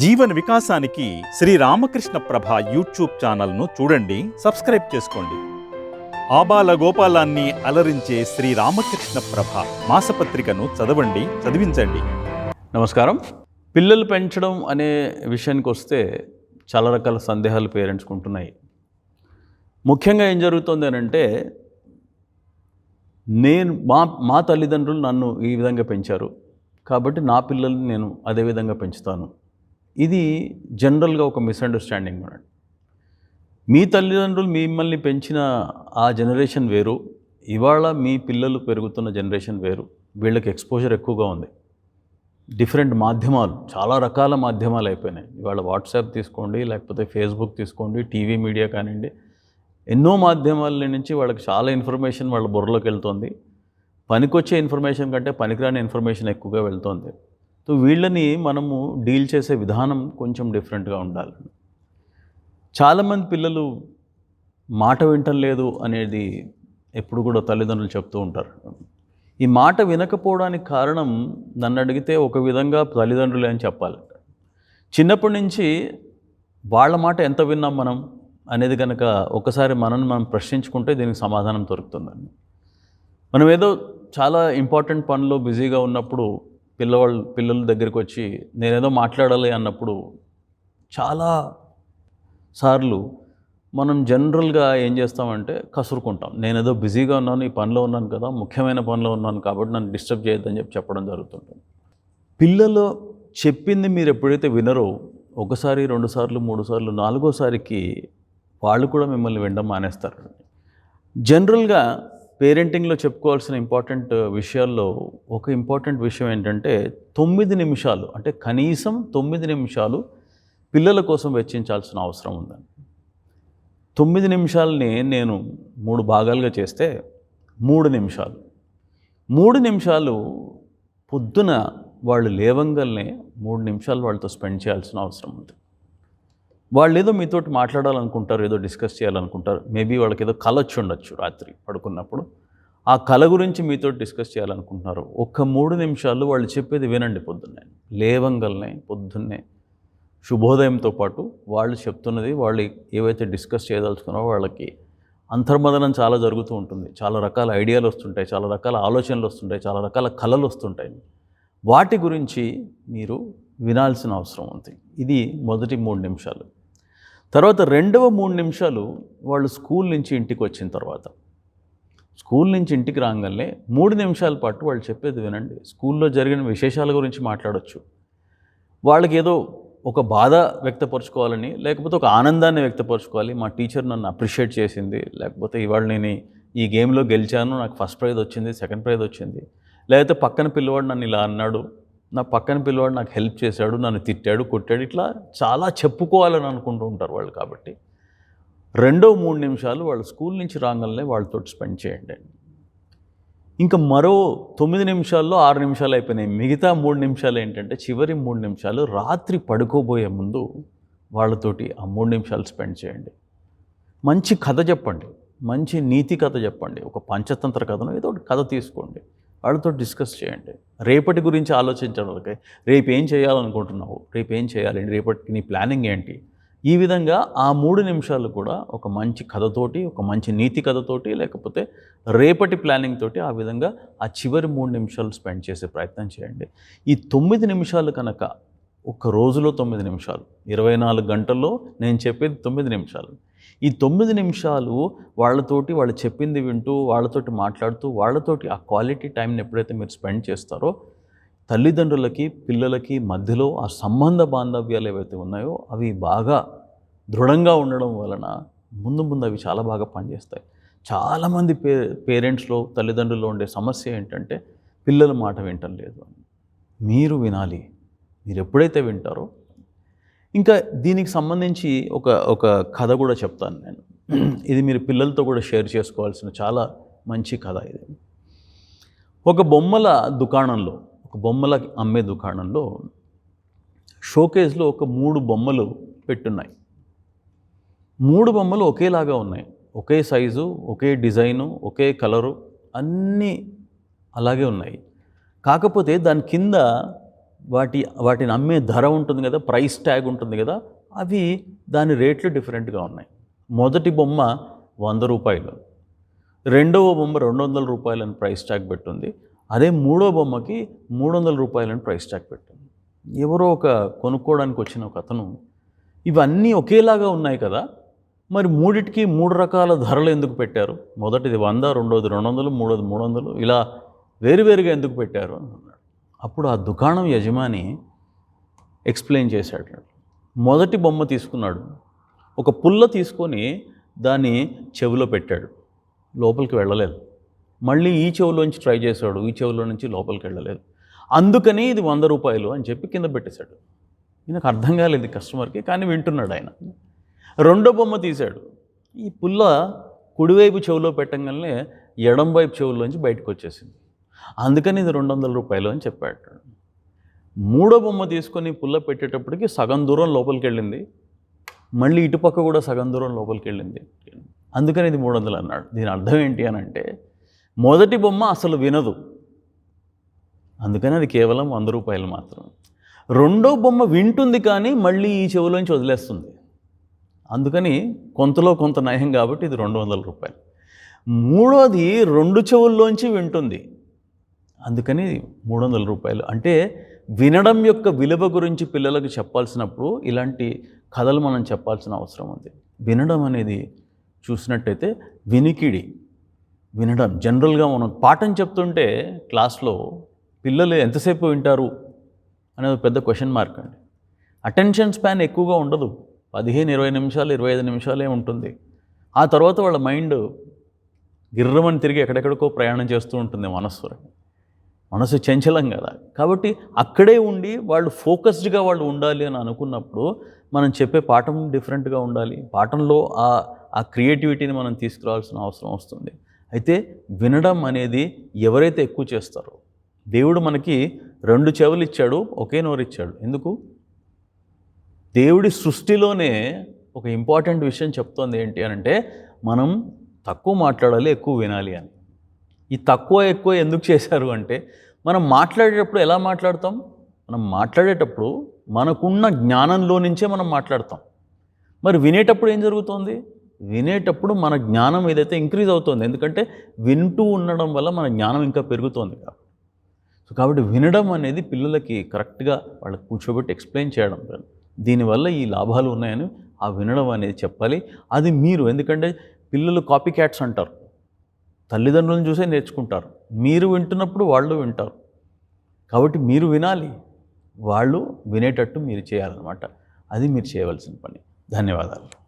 జీవన వికాసానికి శ్రీ రామకృష్ణ ప్రభ యూట్యూబ్ ఛానల్ను చూడండి సబ్స్క్రైబ్ చేసుకోండి. ఆబాల గోపాలాన్ని అలరించే శ్రీ రామకృష్ణ ప్రభ మాసపత్రికను చదవండి చదివించండి. నమస్కారం. పిల్లలు పెంచడం అనే విషయానికి వస్తే చాలా రకాల సందేహాలు పేరెంట్స్కి ఉంటున్నాయి ముఖ్యంగా ఏం జరుగుతుంది అని అంటే నేను మా మా తల్లిదండ్రులు నన్ను ఈ విధంగా పెంచారు. కాబట్టి నా పిల్లల్ని నేను అదే విధంగా పెంచుతాను. ఇది జనరల్గా ఒక మిస్అండర్స్టాండింగ్ అన్నట్టు మీ తల్లిదండ్రులు మిమ్మల్ని పెంచిన ఆ జనరేషన్ వేరు ఇవాళ మీ పిల్లలు పెరుగుతున్న జనరేషన్ వేరు వీళ్ళకి ఎక్స్పోజర్ ఎక్కువగా ఉంది. డిఫరెంట్ మాధ్యమాలు చాలా రకాల మాధ్యమాలు అయిపోయినాయి. ఇవాళ వాట్సాప్ తీసుకోండి లేకపోతే ఫేస్బుక్ తీసుకోండి టీవీ మీడియా కానివ్వండి ఎన్నో మాధ్యమాల నుంచి వాళ్ళకి చాలా ఇన్ఫర్మేషన్ వాళ్ళ బుర్రలోకి వెళ్తుంది. పనికొచ్చే ఇన్ఫర్మేషన్ కంటే పనికిరాని ఇన్ఫర్మేషన్ ఎక్కువగా వెళ్తుంది. సో వీళ్ళని మనము డీల్ చేసే విధానం కొంచెం డిఫరెంట్గా ఉండాలి. చాలామంది పిల్లలు మాట వింటం లేదు అనేది ఎప్పుడు కూడా తల్లిదండ్రులు చెప్తూ ఉంటారు. ఈ మాట వినకపోవడానికి కారణం నన్ను అడిగితే ఒక విధంగా తల్లిదండ్రులే అని చెప్పాలి. చిన్నప్పటి నుంచి వాళ్ళ మాట ఎంత విన్నాం మనం అనేది కనుక ఒకసారి మనల్ని మనం ప్రశ్నించుకుంటే దీనికి సమాధానం దొరుకుతుందండి. మనం ఏదో చాలా ఇంపార్టెంట్ పనిలో బిజీగా ఉన్నప్పుడు పిల్లవాళ్ళు పిల్లల దగ్గరికి వచ్చి నేనేదో మాట్లాడాలి అన్నప్పుడు చాలా సార్లు మనం జనరల్గా ఏం చేస్తామంటే కసురుకుంటాం. నేనేదో బిజీగా ఉన్నాను ఈ పనిలో ఉన్నాను కదా ముఖ్యమైన పనిలో ఉన్నాను కాబట్టి నన్ను డిస్టర్బ్ చేయొద్దని చెప్పి చెప్పడం జరుగుతుంటుంది. పిల్లలు చెప్పింది మీరు ఎప్పుడైతే వినరో ఒకసారి రెండు సార్లు మూడు సార్లు నాలుగోసారికి వాళ్ళు కూడా మిమ్మల్ని వినడం మానేస్తారు. జనరల్గా పేరెంటింగ్లో చెప్పుకోవాల్సిన ఇంపార్టెంట్ విషయాల్లో ఒక ఇంపార్టెంట్ విషయం ఏంటంటే తొమ్మిది నిమిషాలు అంటే కనీసం తొమ్మిది నిమిషాలు పిల్లల కోసం వెచ్చించాల్సిన అవసరం ఉందండి. తొమ్మిది నిమిషాలని నేను మూడు భాగాలుగా చేస్తే మూడు నిమిషాలు. మూడు నిమిషాలు పొద్దున వాళ్ళు లేవంగానే మూడు నిమిషాలు వాళ్ళతో స్పెండ్ చేయాల్సిన అవసరం ఉంది. వాళ్ళు ఏదో మీతోటి మాట్లాడాలనుకుంటారు ఏదో డిస్కస్ చేయాలనుకుంటారు. మేబీ వాళ్ళకి ఏదో కళ వచ్చి ఉండొచ్చు రాత్రి పడుకున్నప్పుడు. ఆ కళ గురించి మీతో డిస్కస్ చేయాలనుకుంటున్నారు. ఒక్క మూడు నిమిషాలు వాళ్ళు చెప్పేది వినండి పొద్దున్నే. లేవంగల్నే పొద్దున్నే. శుభోదయంతో పాటు వాళ్ళు చెప్తున్నది వాళ్ళు ఏవైతే డిస్కస్ చేయదలుచుకున్నారో వాళ్ళకి అంతర్మదనం చాలా జరుగుతూ ఉంటుంది. చాలా రకాల ఐడియాలు వస్తుంటాయి చాలా రకాల ఆలోచనలు వస్తుంటాయి చాలా రకాల కళలు వస్తుంటాయి. వాటి గురించి మీరు వినాల్సిన అవసరం ఉంది. ఇది మొదటి మూడు నిమిషాలు. తర్వాత రెండవ మూడు నిమిషాలు వాళ్ళు స్కూల్ నుంచి ఇంటికి వచ్చిన తర్వాత. స్కూల్ నుంచి ఇంటికి రాగానే మూడు నిమిషాల పాటు వాళ్ళు చెప్పేది వినండి. స్కూల్లో జరిగిన విశేషాల గురించి మాట్లాడవచ్చు వాళ్ళకి ఏదో ఒక బాధ వ్యక్తపరచుకోవాలని లేకపోతే ఒక ఆనందాన్ని వ్యక్తపరచుకోవాలి. మా టీచర్ నన్ను అప్రిషియేట్ చేసింది. లేకపోతే ఇవాళ నేను ఈ గేమ్లో గెలిచాను. నాకు ఫస్ట్ ప్రైజ్ వచ్చింది సెకండ్ ప్రైజ్ వచ్చింది. లేకపోతే పక్కన పిల్లవాడు నన్ను ఇలా అన్నాడు. నా పక్కన పిల్లవాడు నాకు హెల్ప్ చేశాడు నన్ను తిట్టాడు కొట్టాడు ఇట్లా చాలా చెప్పుకోవాలని అనుకుంటూ ఉంటారు వాళ్ళు కాబట్టి రెండో మూడు నిమిషాలు వాళ్ళు స్కూల్ నుంచి రాగానే వాళ్ళతో స్పెండ్ చేయండి ఇంకా మరో తొమ్మిది నిమిషాల్లో ఆరు నిమిషాలు అయిపోయినాయి. మిగతా మూడు నిమిషాలు ఏంటంటే చివరి మూడు నిమిషాలు రాత్రి పడుకోబోయే ముందు వాళ్ళతోటి ఆ మూడు నిమిషాలు స్పెండ్ చేయండి. మంచి కథ చెప్పండి. మంచి నీతి కథ చెప్పండి. ఒక పంచతంత్ర కథను ఏదో ఒకటి కథ తీసుకోండి. వాళ్ళతో డిస్కస్ చేయండి. రేపటి గురించి ఆలోచించడానికి రేపు ఏం చేయాలనుకుంటున్నావు రేపు ఏం చేయాలి రేపటికి నీ ప్లానింగ్ ఏంటి? ఈ విధంగా ఆ మూడు నిమిషాలు కూడా ఒక మంచి కథతోటి ఒక మంచి నీతి కథతోటి లేకపోతే రేపటి ప్లానింగ్ తోటి ఆ విధంగా ఆ చివరి మూడు నిమిషాలు స్పెండ్ చేసే ప్రయత్నం చేయండి. ఈ తొమ్మిది నిమిషాలు కనుక ఒక రోజులో తొమ్మిది నిమిషాలు ఇరవై నాలుగు గంటల్లో నేను చెప్పేది తొమ్మిది నిమిషాలు. ఈ తొమ్మిది నిమిషాలు వాళ్ళతోటి వాళ్ళు చెప్పింది వింటూ వాళ్ళతోటి మాట్లాడుతూ వాళ్ళతోటి ఆ క్వాలిటీ టైంని ఎప్పుడైతే మీరు స్పెండ్ చేస్తారో తల్లిదండ్రులకి పిల్లలకి మధ్యలో ఆ సంబంధ బాంధవ్యాలు ఏవైతే ఉన్నాయో అవి బాగా దృఢంగా ఉండడం వలన ముందు ముందు అవి చాలా బాగా పనిచేస్తాయి. చాలామంది పే పేరెంట్స్లో తల్లిదండ్రుల్లో ఉండే సమస్య ఏంటంటే పిల్లల మాట వింటం లేదు అని. మీరు వినాలి. మీరు ఎప్పుడైతే వింటారో ఇంకా దీనికి సంబంధించి ఒక ఒక కథ కూడా చెప్తాను నేను. ఇది మీరు పిల్లలతో కూడా షేర్ చేసుకోవాల్సిన చాలా మంచి కథ ఇది. ఒక బొమ్మల దుకాణంలో ఒక బొమ్మల అమ్మే దుకాణంలో షోకేస్లో ఒక మూడు బొమ్మలు పెట్టున్నాయి. మూడు బొమ్మలు ఒకేలాగా ఉన్నాయి. ఒకే సైజు ఒకే డిజైను ఒకే కలరు అన్నీ అలాగే ఉన్నాయి. కాకపోతే దాని కింద వాటి వాటిని అమ్మే ధర ఉంటుంది కదా ప్రైస్ ట్యాగ్ ఉంటుంది కదా అవి దాని రేట్లు డిఫరెంట్గా ఉన్నాయి. మొదటి బొమ్మ వంద రూపాయలు రెండవ బొమ్మ రెండు వందల రూపాయలని ప్రైస్ ట్యాగ్ పెట్టుంది అదే మూడో బొమ్మకి మూడు వందల రూపాయలని ప్రైస్ ట్యాగ్ పెట్టింది. ఎవరో ఒక కొనుక్కోవడానికి వచ్చిన ఒక అతను ఇవన్నీ ఒకేలాగా ఉన్నాయి కదా మరి మూడిటికి మూడు రకాల ధరలు ఎందుకు పెట్టారు? మొదటిది వంద రెండోది రెండు వందలు మూడోది మూడు వందలు ఇలా వేరువేరుగా ఎందుకు పెట్టారు? అని అన్నాడు. అప్పుడు ఆ దుకాణం యజమాని ఎక్స్ప్లెయిన్ చేశాడు. మొదటి బొమ్మ తీసుకున్నాడు. ఒక పుల్ల తీసుకొని దాన్ని చెవిలో పెట్టాడు. లోపలికి వెళ్ళలేదు. మళ్ళీ ఈ చెవిలోంచి ట్రై చేశాడు. ఈ చెవిలో నుంచి లోపలికి వెళ్ళలేదు. అందుకని ఇది వంద రూపాయలు అని చెప్పి కింద పెట్టేశాడు. ఈయనకు అర్థం కాలేదు కస్టమర్కి కానీ వింటున్నాడు ఆయన. రెండో బొమ్మ తీశాడు. ఈ పుల్ల కుడివైపు చెవిలో పెట్టగానే ఎడం వైపు చెవుల్లోంచి బయటకు వచ్చేసింది. అందుకని ఇది రెండు వందల రూపాయలు అని చెప్పాడు. మూడో బొమ్మ తీసుకొని పుల్ల పెట్టేటప్పటికి సగం దూరం లోపలికి వెళ్ళింది మళ్ళీ ఇటుపక్క కూడా సగం దూరం లోపలికి వెళ్ళింది అందుకని ఇది మూడు వందలు అన్నాడు. దీని అర్థం ఏంటి అని అంటే మొదటి బొమ్మ అసలు వినదు. అందుకని అది కేవలం వంద రూపాయలు మాత్రం. రెండో బొమ్మ వింటుంది కానీ మళ్ళీ ఈ చెవులోంచి వదిలేస్తుంది. అందుకని కొంతలో కొంత నయం కాబట్టి ఇది రెండు వందల రూపాయలు. మూడోది రెండు చెవుల్లోంచి వింటుంది. అందుకని మూడు వందల రూపాయలు. అంటే వినడం యొక్క విలువ గురించి పిల్లలకు చెప్పాల్సినప్పుడు ఇలాంటి కథలు మనం చెప్పాల్సిన అవసరం ఉంది. వినడం అనేది చూసినట్టయితే వినికిడి వినడం. జనరల్గా మనం పాఠం చెప్తుంటే క్లాస్లో పిల్లలు ఎంతసేపు వింటారు అనేది పెద్ద క్వశ్చన్ మార్క్ అండి. అటెన్షన్ స్పాన్ ఎక్కువగా ఉండదు. పదిహేను ఇరవై నిమిషాలు ఇరవై ఐదు నిమిషాలే ఉంటుంది. ఆ తర్వాత వాళ్ళ మైండ్ గిర్రమని తిరిగి ఎక్కడెక్కడికో ప్రయాణం చేస్తూ ఉంటుంది మనస్సు మనసు చంచలం కదా. కాబట్టి అక్కడే ఉండి వాళ్ళు ఫోకస్డ్గా వాళ్ళు ఉండాలి అని అనుకున్నప్పుడు మనం చెప్పే పాఠం డిఫరెంట్గా ఉండాలి. పాఠంలో ఆ ఆ క్రియేటివిటీని మనం తీసుకురావాల్సిన అవసరం వస్తుంది. అయితే వినడం అనేది ఎవరైతే ఎక్కువ చేస్తారో దేవుడు మనకి రెండు చెవులు ఇచ్చాడు ఒకే నోరు ఇచ్చాడు. ఎందుకు? దేవుడి సృష్టిలోనే ఒక ఇంపార్టెంట్ విషయం చెప్తోంది ఏంటి అని అంటే మనం తక్కువ మాట్లాడాలి ఎక్కువ వినాలి అని. ఈ తక్కువ ఎక్కువ ఎందుకు చేశారు అంటే మనం మాట్లాడేటప్పుడు ఎలా మాట్లాడతాం? మనం మాట్లాడేటప్పుడు మనకున్న జ్ఞానంలో నుంచే మనం మాట్లాడతాం. మరి వినేటప్పుడు ఏం జరుగుతుంది? వినేటప్పుడు మన జ్ఞానం ఏదైతే ఇంక్రీజ్ అవుతుంది ఎందుకంటే వింటూ ఉండడం వల్ల మన జ్ఞానం ఇంకా పెరుగుతోంది కాబట్టి. సో కాబట్టి వినడం అనేది పిల్లలకి కరెక్ట్గా వాళ్ళకి కూర్చోబెట్టి ఎక్స్ప్లెయిన్ చేయడం దీనివల్ల ఈ లాభాలు ఉన్నాయని ఆ వినడం అనేది చెప్పాలి. అది మీరు ఎందుకంటే పిల్లలు కాపీ క్యాట్స్ అంటారు. తల్లిదండ్రులను చూసే నేర్చుకుంటారు. మీరు వింటున్నప్పుడు వాళ్ళు వింటారు. కాబట్టి మీరు వినాలి. వాళ్ళు వినేటట్టు మీరు చేయాలన్నమాట. అది మీరు చేయవలసిన పని. ధన్యవాదాలు.